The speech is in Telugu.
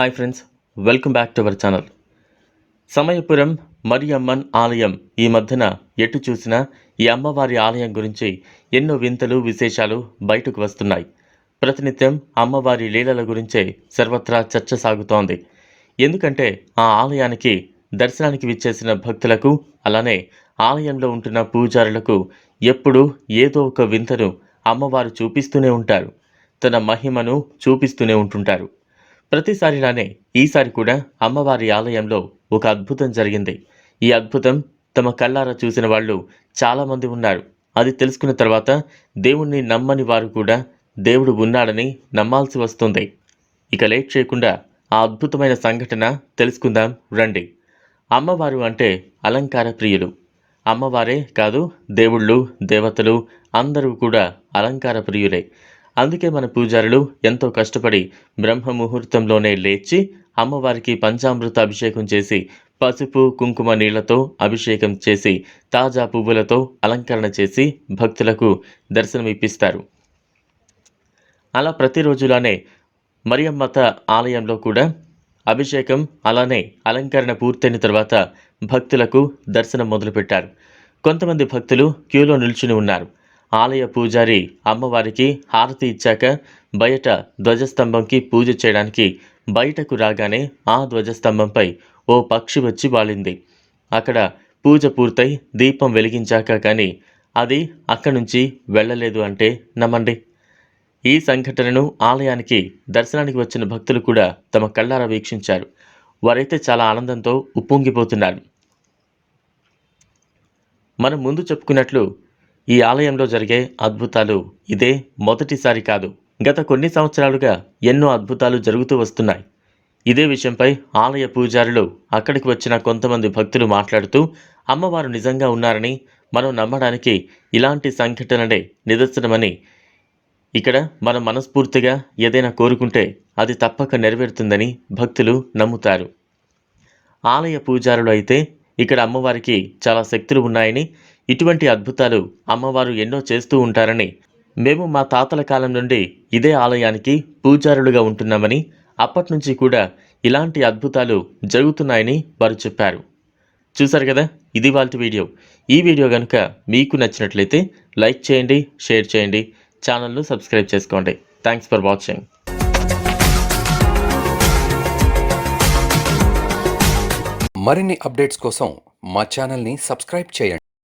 Hi friends welcome back to our channel. Samayapuram Mariamman ఆలయం ఈ మధ్యన ఎటు చూసినా ఈ అమ్మవారి ఆలయం గురించి ఎన్నో వింతలు విశేషాలు బయటకు వస్తున్నాయి. ప్రతినిత్యం అమ్మవారి లీలల గురించే సర్వత్రా చర్చ సాగుతోంది. ఎందుకంటే ఆ ఆలయానికి దర్శనానికి విచ్చేసిన భక్తులకు అలానే ఆలయంలో ఉంటున్న పూజారులకు ఎప్పుడూ ఏదో ఒక వింతను అమ్మవారు చూపిస్తూనే ఉంటారు. తన మహిమను చూపిస్తూనే ఉంటుంటారు. ప్రతిసారిలానే ఈసారి కూడా అమ్మవారి ఆలయంలో ఒక అద్భుతం జరిగింది. ఈ అద్భుతం తమ కళ్ళారా చూసిన వాళ్ళు చాలామంది ఉన్నారు. అది తెలుసుకున్న తర్వాత దేవుణ్ణి నమ్మని వారు కూడా దేవుడు ఉన్నాడని నమ్మాల్సి వస్తుంది. ఇక లేట్ చేయకుండా ఆ అద్భుతమైన సంఘటన తెలుసుకుందాం రండి. అమ్మవారు అంటే అలంకార ప్రియులు. అమ్మవారే కాదు దేవుళ్ళు దేవతలు అందరూ కూడా అలంకార ప్రియులే. అందుకే మన పూజారులు ఎంతో కష్టపడి బ్రహ్మ ముహూర్తంలోనే లేచి అమ్మవారికి పంచామృత అభిషేకం చేసి పసుపు కుంకుమ నీళ్ళతో అభిషేకం చేసి తాజా పువ్వులతో అలంకరణ చేసి భక్తులకు దర్శనం ఇప్పిస్తారు. అలా ప్రతిరోజులానే మరియమ్మత ఆలయంలో కూడా అభిషేకం అలానే అలంకరణ పూర్తయిన తర్వాత భక్తులకు దర్శనం మొదలుపెట్టారు. కొంతమంది భక్తులు క్యూలో నిల్చుని ఉన్నారు. ఆలయ పూజారి అమ్మవారికి హారతి ఇచ్చాక బయట ధ్వజస్తంభంకి పూజ చేయడానికి బయటకు రాగానే ఆ ధ్వజస్తంభంపై ఓ పక్షి వచ్చి వాలింది. అక్కడ పూజ పూర్తయి దీపం వెలిగించాక కానీ అది అక్కడి నుంచి వెళ్ళలేదు అంటే నమ్మండి. ఈ సంఘటనను ఆలయానికి దర్శనానికి వచ్చిన భక్తులు కూడా తమ కళ్ళారా వీక్షించారు. వారైతే చాలా ఆనందంతో ఉప్పొంగిపోతున్నారు. మనం ముందు చెప్పుకున్నట్లు ఈ ఆలయంలో జరిగే అద్భుతాలు ఇదే మొదటిసారి కాదు. గత కొన్ని సంవత్సరాలుగా ఎన్నో అద్భుతాలు జరుగుతూ వస్తున్నాయి. ఇదే విషయంపై ఆలయ పూజారులు అక్కడికి వచ్చిన కొంతమంది భక్తులు మాట్లాడుతూ అమ్మవారు నిజంగా ఉన్నారని మనం నమ్మడానికి ఇలాంటి సంఘటనలే నిదర్శనమని ఇక్కడ మనం మనస్ఫూర్తిగా ఏదైనా కోరుకుంటే అది తప్పక నెరవేరుతుందని భక్తులు నమ్ముతారు. ఆలయ పూజారులు అయితే ఇక్కడ అమ్మవారికి చాలా శక్తులు ఉన్నాయని ఇటువంటి అద్భుతాలు అమ్మవారు ఎన్నో చేస్తూ ఉంటారని మేము మా తాతల కాలం నుండి ఇదే ఆలయానికి పూజారులుగా ఉంటున్నామని అప్పటి నుంచి కూడా ఇలాంటి అద్భుతాలు జరుగుతున్నాయని వారు చెప్పారు. చూశారు కదా? ఇది వాళ్ళ వీడియో. ఈ వీడియో కనుక మీకు నచ్చినట్లయితే లైక్ చేయండి షేర్ చేయండి ఛానల్ను సబ్స్క్రైబ్ చేసుకోండి. థ్యాంక్స్ ఫర్ వాచింగ్ మరిన్ని అప్డేట్స్ కోసం మా ఛానల్ని సబ్స్క్రైబ్ చేయండి.